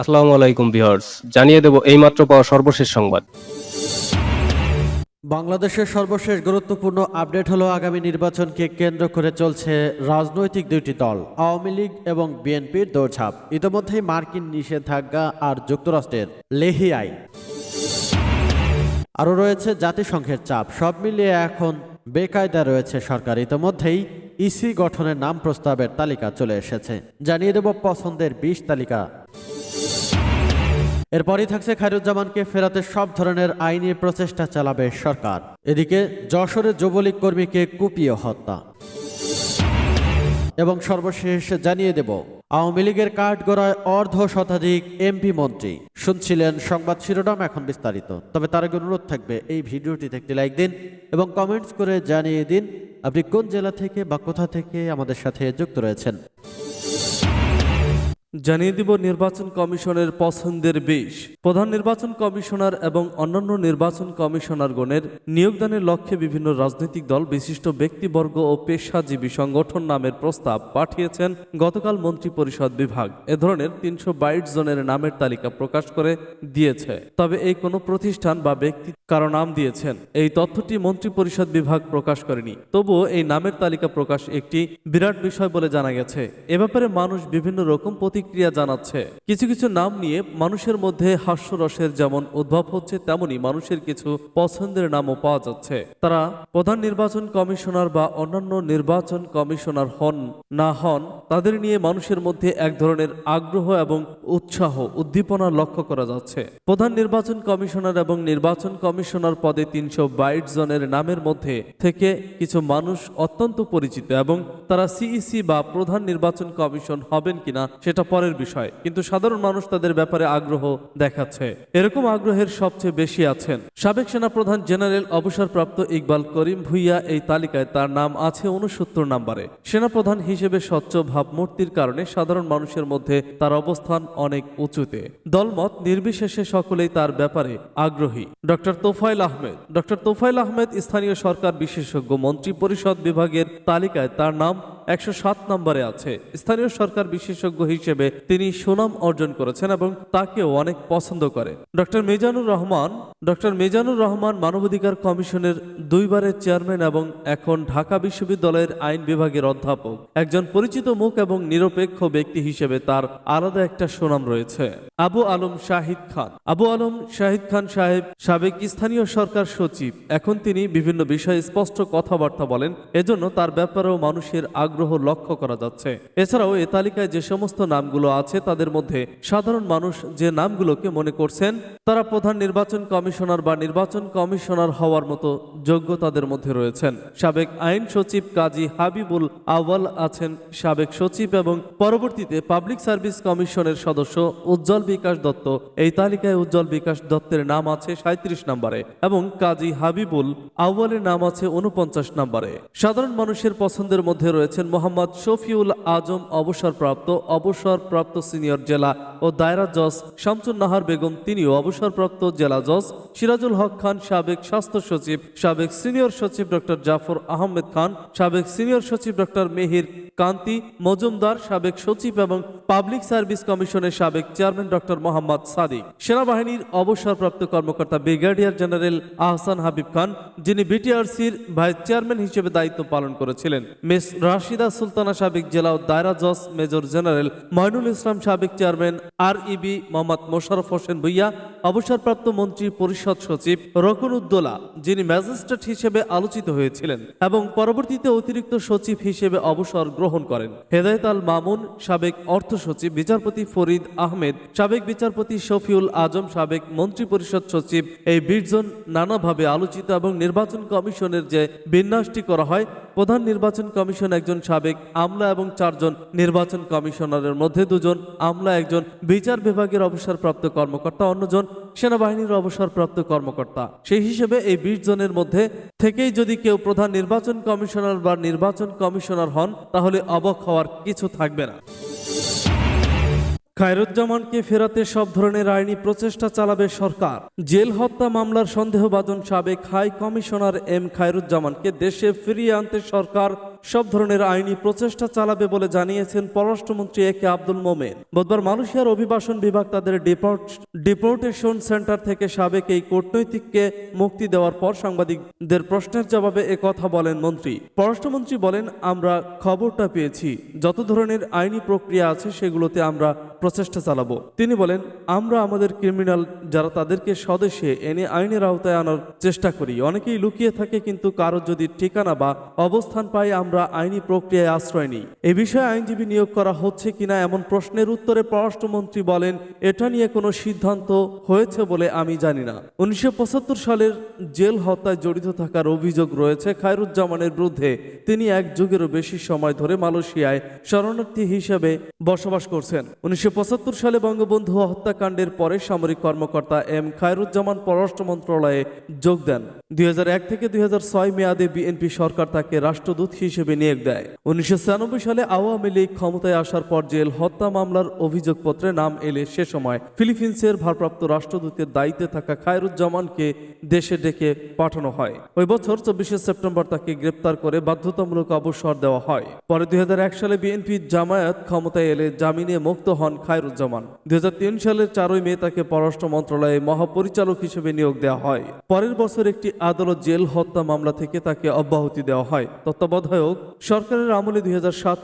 আসসালামু আলাইকুম ভিউয়ার্স, জানিয়ে দেব এইমাত্র পাওয়া সর্বশেষ সংবাদ। বাংলাদেশের সর্বশেষ গুরুত্বপূর্ণ আপডেট হলো আগামী নির্বাচনকে কেন্দ্র করে চলছে রাজনৈতিক দুইটি দল, আওয়ামী লীগ এবং বিএনপির দৌড়ঝাঁপ। ইতিমধ্যেই মার্কিন নিষেধাজ্ঞা আর যুক্তরাষ্ট্রের লেহি আইন। আরও রয়েছে জাতিসংঘের চাপ, সব মিলিয়ে এখন বেকায়দা রয়েছে সরকার। ইতিমধ্যেই ইসি গঠনের নাম প্রস্তাবের তালিকা চলে এসেছে। জানিয়ে দেব পছন্দের বিশ তালিকা। এরপরই থাকছে খায়রুজ্জামানকে ফেরাতে সব ধরনের আইনি প্রচেষ্টা চালাবে সরকার। এদিকে যশোরে যুবলীগ কর্মীকে কুপিয়ে হত্যা। এবং সর্বশেষ জানিয়ে দেব, আওয়ামী লীগের কাঠগড়ায় অর্ধ শতাধিক এমপি মন্ত্রী। শুনছিলেন সংবাদ শিরোনাম এখন বিস্তারিত। তবে তার আগে অনুরোধ থাকবে, এই ভিডিওটিতে একটি লাইক দিন এবং কমেন্টস করে জানিয়ে দিন, আপনি কোন জেলা থেকে বা কোথা থেকে আমাদের সাথে যুক্ত রয়েছেন। জানিয়ে দিব নির্বাচন কমিশনের পছন্দের বিষ প্রধান নির্বাচন কমিশনার এবং অন্যান্য নির্বাচন কমিশনারগণের নিয়োগদানের লক্ষ্যে বিভিন্ন রাজনৈতিক দল, বিশিষ্ট ব্যক্তিবর্গ ও পেশাজীবী সংগঠন নামের প্রস্তাব পাঠিয়েছেন গতকাল মন্ত্রী পরিষদ বিভাগ। এ ধরনের তিনশো বাইশ জনের নামের তালিকা প্রকাশ করে দিয়েছে। তবে এই কোনো প্রতিষ্ঠান বা ব্যক্তি কারও নাম দিয়েছেন। এই তথ্যটি মন্ত্রী পরিষদ বিভাগ প্রকাশ করেনি। তবুও এই নামের তালিকা প্রকাশ একটি বিরাট বিষয় বলে জানা গেছে। এ ব্যাপারে মানুষ বিভিন্ন রকম প্রতিক্রিয়া জানাচ্ছে। কিছু কিছু নাম নিয়ে মানুষের মধ্যে হাস্যরসের যেমন উদ্ভব হচ্ছে, তেমনি মানুষের কিছু পছন্দের নামও পাওয়া যাচ্ছে। তারা প্রধান নির্বাচন কমিশনার বা অন্যান্য নির্বাচন কমিশনার হন না হন, তাদের নিয়ে মানুষের মধ্যে এক ধরনের আগ্রহ এবং উৎসাহ, উদ্দীপনা লক্ষ্য করা যাচ্ছে। প্রধান নির্বাচন কমিশনার এবং নির্বাচন কমিশনার পদে তিনশো বাইশ জনের নামের মধ্যে থেকে কিছু মানুষ অত্যন্ত পরিচিত এবং তারা সিইসি বা প্রধান নির্বাচন কমিশন হবেন কিনা সেটা পরের বিষয়, কিন্তু সাধারণ মানুষ তাদের ব্যাপারে আগ্রহ দেখাচ্ছে। এরকম আগ্রহের সবচেয়ে বেশি আছেন। সাবেক সেনাপ্রধান জেনারেল অবসরপ্রাপ্ত ইকবাল করিম ভুইয়া এই তালিকায় তার নাম আছে উনসত্তর নম্বরে। সেনাপ্রধান হিসেবে স্বচ্ছ ভাবমূর্তির কারণে সাধারণ মানুষের মধ্যে তার অবস্থান অনেক উঁচুতে। দলমত নির্বিশেষে সকলেই তার ব্যাপারে আগ্রহী। ডক্টর তোফাইল আহমেদ ডক্টর তোফাইল আহমেদ স্থানীয় সরকার বিশেষজ্ঞ মন্ত্রী পরিষদ বিভাগের তালিকায় তার নাম একশো সাত নম্বরে আছে। স্থানীয় সরকার বিশেষজ্ঞ হিসেবে তিনি সুনাম অর্জন করেছেন এবং তাকেও অনেক পছন্দ করে। ডক্টর মেজানুর রহমান ডক্টর মেজানুর রহমান মানবাধিকার কমিশনের দুইবারের চেয়ারম্যান এবং এখন ঢাকা বিশ্ববিদ্যালয়ের আইন বিভাগের অধ্যাপক। একজন পরিচিত মুখ এবং নিরপেক্ষ ব্যক্তি হিসেবে তার আলাদা একটা সুনাম রয়েছে। আবু আলম শাহিদ খান। আবু আলম শাহিদ খান সাহেব সাবেক স্থানীয় সরকার সচিব। এখন তিনি বিভিন্ন বিষয়ে স্পষ্ট কথাবার্তা বলেন। এজন্য তার ব্যাপারেও মানুষের আগ্রহ লক্ষ্য করা যাচ্ছে। এছাড়াও এ তালিকায় যে সমস্ত নামগুলো আছে, তাদের মধ্যে সাধারণ মানুষ যে নামগুলোকে মনে করছেন, তারা প্রধান নির্বাচন কমিশনার বা নির্বাচন কমিশনার হওয়ার মতো যোগ্য তাদের মধ্যে রয়েছেন। সাবেক আইন সচিব কাজী হাবিবুল আওয়াল আছেন সাবেক সচিব এবং পরবর্তীতে পাবলিক সার্ভিস কমিশনের সদস্য উজ্জ্বল বিকাশ দত্ত। এই তালিকায় উজ্জ্বল বিকাশ দত্তের নাম আছে সাঁত্রিশ নম্বরে এবং কাজী হাবিবুল আউয়ালের নাম আছে উনপঞ্চাশ নম্বরে। সাধারণ মানুষের পছন্দের মধ্যে রয়েছেন মোহাম্মদ শফিউল আজম অবসরপ্রাপ্ত অবসরপ্রাপ্ত সিনিয়র জেলা ও দায়রা জজ শামসুন নাহার বেগম, তিনিও অবসরপ্রাপ্ত জেলা জজ। সিরাজুল হক খান, সাবেক স্বাস্থ্য সচিব, সাবেক সিনিয়র সচিব ডক্টর জাফর আহমেদ খান, সাবেক সিনিয়র সচিব ডক্টর মেহির কান্তি, মজুমদার, সাবেক সচিব এবং পাবলিক সার্ভিস কমিশনের সাবেক চেয়ারম্যান ডক্টর মোহাম্মদ সাদিক। সেনাবাহিনীর অবসরপ্রাপ্ত কর্মকর্তা ব্রিগেডিয়ার জেনারেল আহসান হাবিব খান, যিনি বিটিআরসির ভাইস চেয়ারম্যান হিসেবে দায়িত্ব পালন করেছিলেন। মিস রাশিদা সুলতানা সাবেক জেলা ও দায়রা জজ মেজর জেনারেল ময়নুল ইসলাম সাবেক chairman R EB Mohammad Mosharraf Hossain Bhuiyan, অবসরপ্রাপ্ত মন্ত্রী পরিষদ সচিব রকুন উদ্দোলা, যিনি ম্যাজিস্ট্রেট হিসেবে আলোচিত হয়েছিলেন এবং পরবর্তীতে অতিরিক্ত সচিব হিসেবে অবসর গ্রহণ করেন। হেদায়ত আল মামুন সাবেক অর্থ সচিব, বিচারপতি ফরিদ আহমেদ, সাবেক বিচারপতি শফিউল আজম সাবেক মন্ত্রী পরিষদ সচিব, এই বীরজন নানাভাবে আলোচিত এবং নির্বাচন কমিশনের যে বিন্যাসটি করা হয় প্রধান নির্বাচন কমিশন একজন সাবেক আমলা এবং চারজন নির্বাচন কমিশনারের মধ্যে দুজন আমলা, একজন বিচার বিভাগের অবসরপ্রাপ্ত কর্মকর্তা, অন্যজন সেনাবাহিনীর অবসরপ্রাপ্ত কর্মকর্তা। সেই হিসেবে এই বিশ জনের মধ্যে থেকেই যদি কেউ প্রধান নির্বাচন কমিশনার বা নির্বাচন কমিশনার হন, তাহলে অবক হওয়ার কিছু থাকবে না। খায়রুজ্জামানকে ফেরাতে সব ধরনের আইনি প্রচেষ্টা চালাবে সরকার। জেল হত্যা মামলার সন্দেহভাজন সাবেক হাই কমিশনার এম খায়রুজ্জামানকে দেশে ফিরিয়ে আনতে সরকার সব ধরনের আইনি প্রচেষ্টা চালাবে বলে জানিয়েছেন পররাষ্ট্রমন্ত্রী এ কে আব্দুল মোমেন। বুধবার মালয়েশিয়ার অভিবাসন বিভাগ তাদের ডিপোর্ট, ডিপোর্টেশন সেন্টার থেকে সাবেক এই কূটনৈতিককে মুক্তি দেওয়ার পর সাংবাদিকদের প্রশ্নের জবাবে এ কথা বলেন মন্ত্রী। পররাষ্ট্রমন্ত্রী বলেন, আমরা খবরটা পেয়েছি। যত ধরনের আইনি প্রক্রিয়া আছে সেগুলোতে আমরা প্রচেষ্টা চালাবো। তিনি বলেন, আমরা আমাদের ক্রিমিনাল যারা তাদেরকে স্বদেশে এনে আইনের আওতায় আনার চেষ্টা করি। অনেকেই লুকিয়ে থাকে কিন্তু কারও যদি ঠিকানা বা অবস্থান পাই আমরা আইনি প্রক্রিয়ায় আশ্রয় নিই। এ বিষয়ে আইনজীবী নিয়োগ করা হচ্ছে কিনা এমন প্রশ্নের উত্তরে পররাষ্ট্রমন্ত্রী বলেন, এটা নিয়ে কোনো সিদ্ধান্ত হয়েছে বলে আমি জানি না। উনিশশো পঁচাত্তর সালের জেল হত্যায় জড়িত থাকার অভিযোগ রয়েছে খায়রুজ্জামানের বিরুদ্ধে। তিনি এক যুগেরও বেশি সময় ধরে মালয়েশিয়ায় শরণার্থী হিসেবে বসবাস করছেন। উনিশশো সালে বঙ্গবন্ধু হত্যাকাণ্ডের পরে সামরিক কর্মকর্তা এম খায়রুজ্জামান পররাষ্ট্র মন্ত্রণালয়ে যোগ দেন। দুই হাজার এক থেকে দুই হাজার ছয় মেয়াদে বিএনপি সরকার তাকে রাষ্ট্রদূত হিসেবে নিয়োগ দেয়। উনিশশো সালে আওয়ামী লীগ ক্ষমতায় আসার পর জেল হত্যা মামলার অভিযোগপত্রে নাম এলে সে সময় ফিলিপিন্সের ভারপ্রাপ্ত রাষ্ট্রদূতের দায়িত্বে থাকা খায়রুজ্জামানকে দেশে ডেকে পাঠানো হয়। ওই বছর চব্বিশে সেপ্টেম্বর তাকে গ্রেপ্তার করে বাধ্যতামূলক অবসর দেওয়া হয়। পরে দুই হাজার এক সালে বিএনপি জামায়াত ক্ষমতায় এলে জামিনে মুক্ত হন খায়রুজ্জামান। দুই সালের চারই মে তাকে পররাষ্ট্র মন্ত্রণালয়ে মহাপরিচালক হিসেবে নিয়োগ দেওয়া হয়। পরের বছর একটি আদালত জেল হত্যা মামলা থেকে তাকে অব্যাহতি দেওয়া হয়। তত্ত্বাবধায়ক, সরকারের আমলে দুই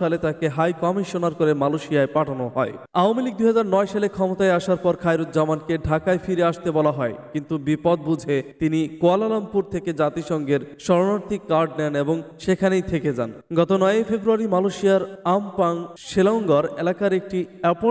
সালে তাকে হাই কমিশনার করে মালয়েশিয়ায় পাঠানো হয়। আওয়ামী লীগ দুই হাজার নয় সালে ক্ষমতায় আসার পর খায়রুজ্জামানকে ঢাকায় ফিরে আসতে বলা হয়। কিন্তু বিপদ বুঝে তিনি কুয়ালালামপুর থেকে জাতিসংঘের শরণার্থী কার্ড নেন এবং সেখানেই থেকে যান। গত নয় ফেব্রুয়ারি মালয়েশিয়ার আমপাং শেলঙ্গর এলাকার একটি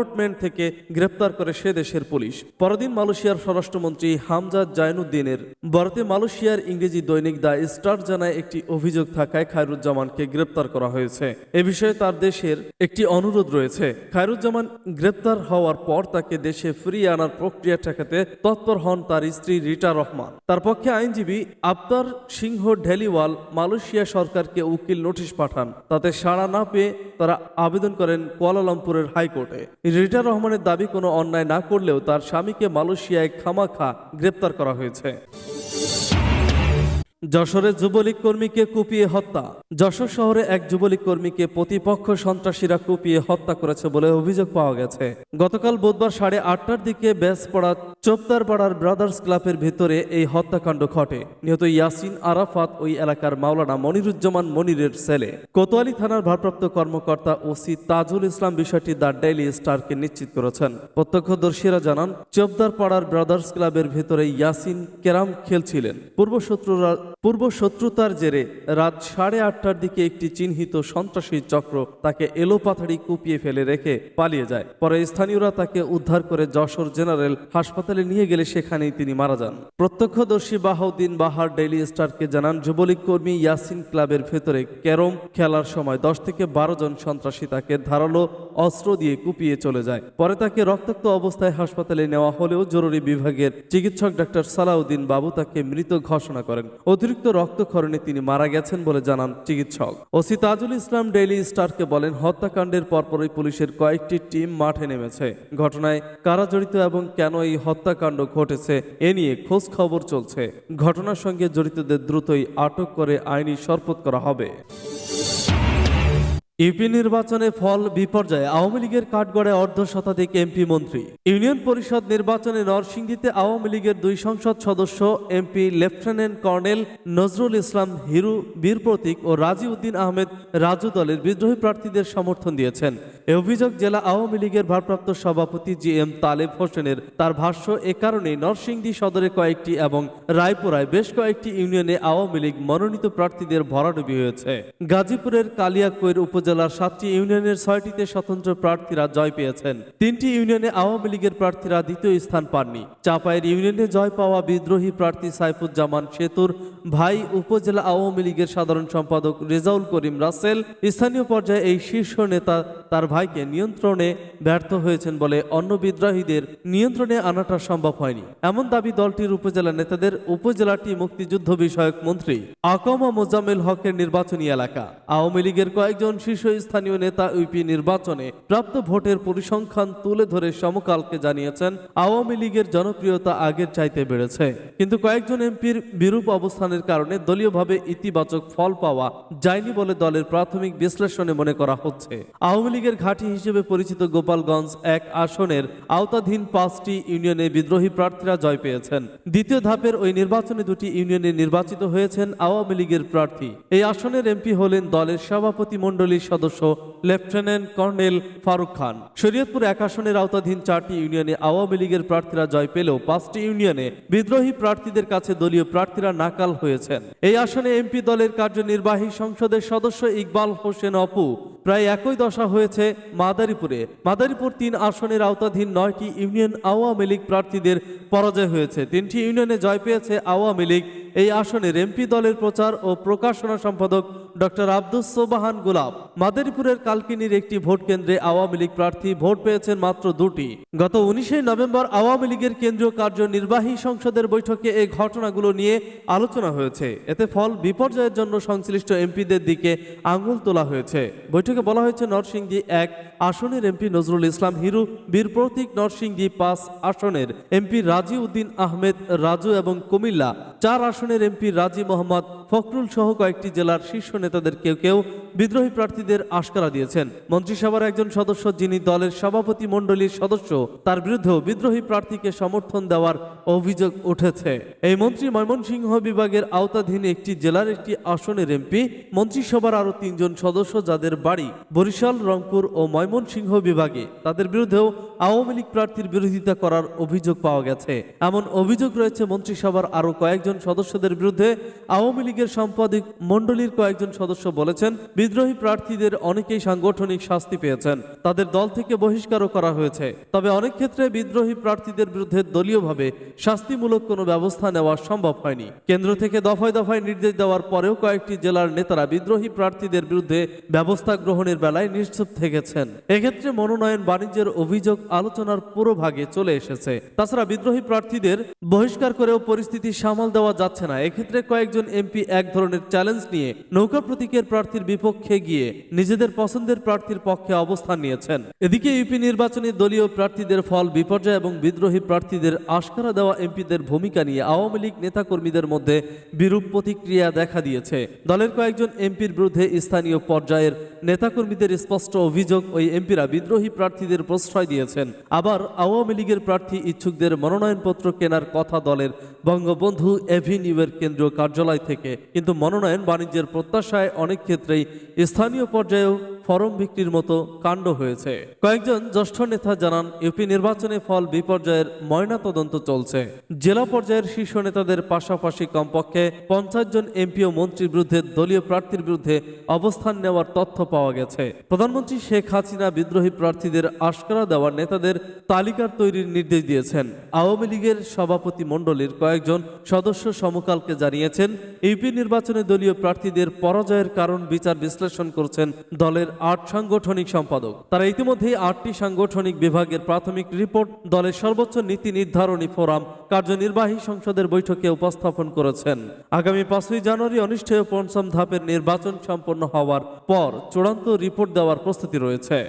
অ্যাপার্টমেন্ট থেকে গ্রেপ্তার করে সে দেশের পুলিশ। পরদিন মালয়েশিয়ার স্বরাষ্ট্রমন্ত্রী হামজা জাইনুদ্দিনের বরাতে মালয়েশিয়ার ইংরেজি দৈনিক দ্য স্টার জানায় একটি অভিযোগ থাকায় খায়রুজ্জামানকে গ্রেপ্তার করা হয়েছে। এ বিষয়ে তার দেশের একটি অনুরোধ রয়েছে। খায়রুজ্জামান গ্রেপ্তার হওয়ার পর তাকে দেশে ফিরিয়ে আনার প্রক্রিয়া ঠেকাতে তৎপর হন তার স্ত্রী রিটা রহমান। তার পক্ষে আইনজীবী আবতার সিংহ ঢেলিওয়াল মালয়েশিয়া সরকারকে উকিল নোটিশ পাঠান। তাতে সাড়া না পেয়ে তারা আবেদন করেন কুয়ালালামপুরের হাইকোর্টে। রিটা রহমানের দাবি কোনো অন্যায় না করলেও তার স্বামীকে মালয়েশিয়ায় খামাখা গ্রেপ্তার করা হয়েছে। যশোরে যুবলীগ কর্মীকে কুপিয়ে হত্যা। যশোর শহরে এক যুবলীগ কর্মীকে প্রতিপক্ষ সন্ত্রাসীরা কুপিয়ে হত্যা করেছে বলে অভিযোগ পাওয়া গেছে। গতকাল বুধবার সাড়ে আটটার দিকে বেসপড়া চোপতারপাড়ার ব্রাদার্স ক্লাবের ভেতরে এই হত্যাকাণ্ড ঘটে। নিহত ইয়াসিন আরাফাত ওই এলাকার মাওলানা মনিরুজ্জামান মনিরের ছেলে। কোতোয়ালি থানার ভারপ্রাপ্ত কর্মকর্তা ওসি তাজুল ইসলাম বিষয়টি দ্য ডেইলি স্টারকে নিশ্চিত করেছেন। প্রত্যক্ষদর্শীরা জানান, চোপদার পাড়ার ব্রাদার্স ক্লাবের ভেতরে ইয়াসিন কেরাম খেলছিলেন। পূর্বশত্রুরা পূর্ব শত্রুতার জেরে রাত সাড়ে আটটার দিকে একটি চিহ্নিত সন্ত্রাসী চক্র তাকে এলোপাথাড়ি কুপিয়ে ফেলে রেখে পালিয়ে যায়। পরে স্থানীয়রা তাকে উদ্ধার করে যশোর জেনারেল হাসপাতালে নিয়ে গেলে সেখানেই তিনি মারা যান। প্রত্যক্ষদর্শী বাহাউদ্দিন বাহার, ডেইলি স্টারকে জানান, যুবলীগ কর্মী ইয়াসিন ক্লাবের ভেতরে ক্যারম খেলার সময় দশ থেকে বারো জন সন্ত্রাসী তাকে ধারালো অস্ত্র দিয়ে কুপিয়ে চলে যায়। পরে তাকে রক্তাক্ত অবস্থায় হাসপাতালে নেওয়া হলেও জরুরি বিভাগের চিকিৎসক ডাক্তার সালাউদ্দিন বাবু তাকে মৃত ঘোষণা করেন। অতিরিক্ত রক্তক্ষরণে তিনি মারা গেছেন বলে জানান চিকিৎসক। ওসি তাজুল ইসলাম ডেইলি স্টারকে বলেন, হত্যাকাণ্ডের পরপরই পুলিশের কয়েকটি টিম মাঠে নেমেছে। ঘটনায় কারা জড়িত এবং কেন এই হত্যাকাণ্ড ঘটেছে, এ নিয়ে খোঁজ খবর চলছে। ঘটনার সঙ্গে জড়িতদের দ্রুতই আটক করে আইনি শরপত করা হবে। ইউপি নির্বাচনে ফল বিপর্যয়ে আওয়ামী লীগের কাঠগড়ে অর্ধ শতাধিক এমপি মন্ত্রী। ইউনিয়ন পরিষদ নির্বাচনে নরসিংদীতে আওয়ামী লীগের দুই সংসদ সদস্য, MP lieutenant colonel Nazrul Islam Hiru, Bir Protik ও রাজি উদ্দিন আহমেদ রাজু দলের বিদ্রোহী প্রার্থীদের সমর্থন দিয়েছেন। এ অভিযোগ জেলা আওয়ামী লীগের ভারপ্রাপ্ত সভাপতি জি এম তালেব হোসেনের। তার ভাষ্য, এ কারণে নরসিংদী সদরে কয়েকটি এবং রায়পুরায় বেশ কয়েকটি ইউনিয়নে আওয়ামী লীগ মনোনীত প্রার্থীদের ভরাডুবি হয়েছে। গাজীপুরের কালিয়াকৈর উপজেলার সাতটি ইউনিয়নের ছয়টিতে স্বতন্ত্র প্রার্থীরা জয় পেয়েছেন। তিনটি ইউনিয়নে আওয়ামী লীগের প্রার্থীরা দ্বিতীয় স্থান পাননি। চাপায়ের ইউনিয়নে জয় পাওয়া বিদ্রোহী প্রার্থী সাইফুজ্জামান সেতুর ভাই উপজেলা আওয়ামী লীগের সাধারণ সম্পাদক রেজাউল করিম রাসেল স্থানীয় পর্যায়ে এই শীর্ষ নেতা তার ভাইকে নিয়ন্ত্রণে ব্যর্থ হয়েছেন বলে অন্য বিদ্রোহীদের নিয়ন্ত্রণে আনাটা সম্ভব হয়নি। এমন দাবি দলটির উপজেলা নেতাদের, উপজেলাটি মুক্তিযুদ্ধ বিষয়ক মন্ত্রী আকমা মোজাম্মেল হকের নির্বাচনী এলাকা। আওয়ামী লীগের কয়েকজন শীর্ষ শীর্ষস্থানীয় নেতা ইউপি নির্বাচনে প্রাপ্ত ভোটের পরিসংখ্যান তুলে ধরে সমকালকে জানিয়েছেন, আওয়ামী লীগের জনপ্রিয়তা আগের চাইতে বেড়েছে। কিন্তু কয়েকজন এমপির বিরূপ অবস্থানের কারণে দলীয়ভাবে ইতিবাচক ফল পাওয়া যায়নি বলে দলের প্রাথমিক বিশ্লেষণে মনে করা হচ্ছে। আওয়ামী লীগের ঘাঁটি হিসেবে পরিচিত গোপালগঞ্জ এক আসনের আওতাধীন পাঁচটি ইউনিয়নে বিদ্রোহী প্রার্থীরা জয় পেয়েছেন। দ্বিতীয় ধাপের ওই নির্বাচনে দুটি ইউনিয়নে নির্বাচিত হয়েছেন আওয়ামী লীগের প্রার্থী। এই আসনের এমপি হলেন দলের সভাপতি মণ্ডলীর সদস্য লেফটেন্যান্ট কর্নেল ফারুক খান। শরীয়তপুর এক আসনের আওতাধীন চারটি ইউনিয়নে আওয়ামী লীগের প্রার্থীরা জয় পেলেও পাঁচটি ইউনিয়নে বিদ্রোহী প্রার্থীদের কাছে দলীয় প্রার্থীরা নাকাল হয়েছেন। এই আসনে এমপি দলের কার্যনির্বাহী সংসদের সদস্য ইকবাল হোসেন অপু প্রায় একই দশা হয়েছে মাদারীপুরে। মাদারীপুর তিন আসনের আওতাধীন নয়টি ইউনিয়ন আওয়ামী লীগ প্রার্থীদের পরাজয় হয়েছে। তিনটি ইউনিয়নে জয় পেয়েছে আওয়ামী লীগ। এই আসনের এমপি দলের প্রচার ও প্রকাশনা সম্পাদক ডক্টর আব্দুস সোবাহান গোলাপ। মাদারীপুরের কালকিনির একটি ভোট কেন্দ্রে আওয়ামী লীগ প্রার্থী ভোট পেয়েছেন মাত্র দুটি। গত উনিশে নভেম্বর আওয়ামী লীগের কেন্দ্রীয় কার্যনির্বাহী সংসদের বৈঠকে এই ঘটনাগুলো নিয়ে আলোচনা হয়েছে। এতে ফল বিপর্যয়ের জন্য সংশ্লিষ্ট এমপিদের দিকে আঙুল তোলা হয়েছে। বৈঠকে বলা হয়েছে, নরসিংদী এক আসনের এমপি নজরুল ইসলাম হিরু, বীর প্রতীক নরসিংদী পাঁচ আসনের এমপি রাজি উদ্দিন আহমেদ, রাজু এবং কুমিল্লা। চার আসনের এমপি রাজি মোহাম্মদ ফখরুল সহ কয়েকটি জেলার শীর্ষ নেতাদের কেউ কেউ বিদ্রোহী প্রার্থীদের আশকারা দিয়েছেন। মন্ত্রিসভার একজন সদস্য যিনি দলের সভাপতি মণ্ডলীর সদস্য, তার বিরুদ্ধেও বিদ্রোহী প্রার্থীকে সমর্থন দেওয়ার অভিযোগ উঠেছে। এই মন্ত্রী ময়মনসিংহ বিভাগের আওতাধীন একটি জেলার একটি আসনের এমপি, মন্ত্রিসভার আরও তিনজন সদস্য যাদের বাড়ি বরিশাল, রংপুর ও ময়মনসিংহ বিভাগে, তাদের বিরুদ্ধেও আওয়ামী লীগ প্রার্থীর বিরোধিতা করার অভিযোগ পাওয়া গেছে। এমন অভিযোগ রয়েছে মন্ত্রিসভার আরও কয়েকজন সদস্যদের বিরুদ্ধে আওয়ামী লীগের সম্পাদক মণ্ডলীর কয়েকজন সদস্য বলেছেন, বিদ্রোহী প্রার্থীদের অনেকেই সাংগঠনিক শাস্তি পেয়েছেন। তাদের দল থেকে বহিষ্কারও করা হয়েছে। তবে অনেক ক্ষেত্রে বিদ্রোহী প্রার্থীদের বিরুদ্ধে দলীয়ভাবে শাস্তিমূলক কোনো ব্যবস্থা নেওয়া সম্ভব হয়নি। কেন্দ্র থেকে দফায় দফায় নির্দেশ দেওয়ার পরেও কয়েকটি জেলার নেতারা বিদ্রোহী প্রার্থীদের বিরুদ্ধে ব্যবস্থা গ্রহণের বেলায় নিশ্চুপ থেকেছেন। এক্ষেত্রে মনোনয়ন বাণিজ্যের অভিযোগ আলোচনার পুরো ভাগে চলে এসেছে। তাছাড়া বিদ্রোহী প্রার্থীদের বহিষ্কার করেও পরিস্থিতি সামাল দেওয়া যাচ্ছে না। এক্ষেত্রে কয়েকজন এমপি এক ধরনের চ্যালেঞ্জ নিয়ে নৌকা প্রতীকের প্রার্থীর বিপক্ষে গিয়ে নিজেদের পছন্দের প্রার্থীর পক্ষে অবস্থান নিয়েছেন। এদিকে ইউপি নির্বাচনে দলীয় প্রার্থীদের ফল বিপর্যয় এবং বিদ্রোহী প্রার্থীদের আশকারা দেওয়া এমপিদের ভূমিকা নিয়ে আওয়ামী লীগ নেতাকর্মীদের মধ্যে বিরূপ প্রতিক্রিয়া দেখা দিয়েছে। দলের কয়েকজন এমপির বিরুদ্ধে স্থানীয় পর্যায়ের নেতাকর্মীদের স্পষ্ট অভিযোগ, ওই এমপিরা বিদ্রোহী প্রার্থীদের প্রশ্রয় দিয়েছেন। আবার আওয়ামী লীগের প্রার্থী ইচ্ছুকদের মনোনয়নপত্র কেনার কথা দলের বঙ্গবন্ধু এভিনিউয়ের কেন্দ্রীয় কার্যালয় থেকে। কিন্তু মনোনয়ন বাণিজ্যের প্রত্যাশায় অনেক ক্ষেত্রেই স্থানীয় পর্যায়েও ফরম বিক্রির মতো কাণ্ড হয়েছে। কয়েকজন জ্যেষ্ঠ নেতা জানান, ইউপি নির্বাচনে ফল বিপর্যয়ের ময়না তদন্ত চলছে। জেলা পর্যায়ের শীর্ষ নেতাদের পাশাপাশি কমপক্ষে পঞ্চাশ জন এমপি ও মন্ত্রীর বিরুদ্ধে দলীয় প্রার্থীর বিরুদ্ধে অবস্থান নেওয়ার তথ্য পাওয়া গেছে। প্রধানমন্ত্রী শেখ হাসিনা বিদ্রোহী প্রার্থীদের আশকারা দেওয়ার নেতাদের তালিকার তৈরির নির্দেশ দিয়েছেন। আওয়ামী লীগের সভাপতি মণ্ডলীর কয়েকজন সদস্য সমকালকে জানিয়েছেন, ইউপি নির্বাচনে দলীয় প্রার্থীদের পরাজয়ের কারণ বিচার বিশ্লেষণ করছেন দলের আট সাংগঠনিক সম্পাদক। তারা ইতিমধ্যেই আটটি সাংগঠনিক বিভাগের প্রাথমিক রিপোর্ট, দলের সর্বোচ্চ নীতি নির্ধারণী ফোরাম, কার্যনির্বাহী সংসদের বৈঠকে উপস্থাপন করেছেন। আগামী পাঁচই জানুয়ারি অনুষ্ঠেয় পঞ্চম ধাপের নির্বাচন সম্পন্ন হওয়ার পর চূড়ান্ত রিপোর্ট দেওয়ার প্রস্তুতি রয়েছে।